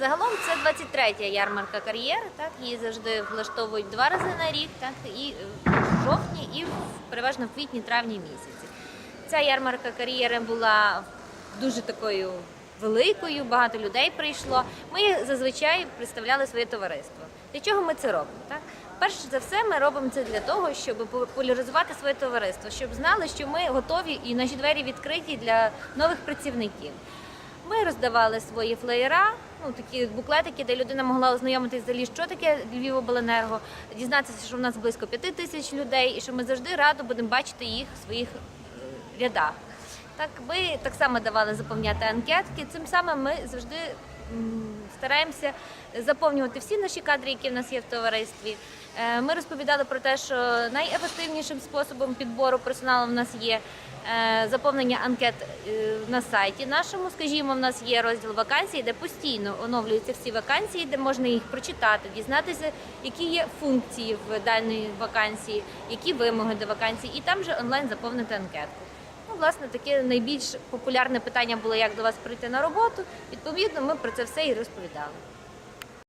Загалом це 23-я ярмарка кар'єр. Так її завжди влаштовують два рази на рік, так і е, в жовтні, і в переважно в квітні-травні місяці. Ця ярмарка кар'єри була дуже такою великою, багато людей прийшло. Ми зазвичай представляли своє товариство. Для чого ми це робимо? Так? Перш за все, ми робимо це для того, щоб популяризувати своє товариство, щоб знали, що ми готові і наші двері відкриті для нових працівників. Ми роздавали свої флеєра, ну такі буклетики, де людина могла ознайомитися взагалі, що таке Львівобленерго, дізнатися, що в нас близько п'яти тисяч людей, і що ми завжди радо будемо бачити їх в своїх е, рядах. Так, ми так само давали заповняти анкетки. Цим самим ми завжди стараємося заповнювати всі наші кадри, які в нас є в товаристві. Е, Ми розповідали про те, що найефективнішим способом підбору персоналу в нас є е, заповнення анкет е, на сайті нашому. Скажімо, в нас є розділ вакансій, де постійно оновлюються всі вакансії, де можна їх прочитати, дізнатися, які є функції в даній вакансії, які вимоги до вакансії, і там же онлайн заповнити анкетку. Ну, власне, таке найбільш популярне питання було, як до вас прийти на роботу. Відповідно, ми про це все і розповідали.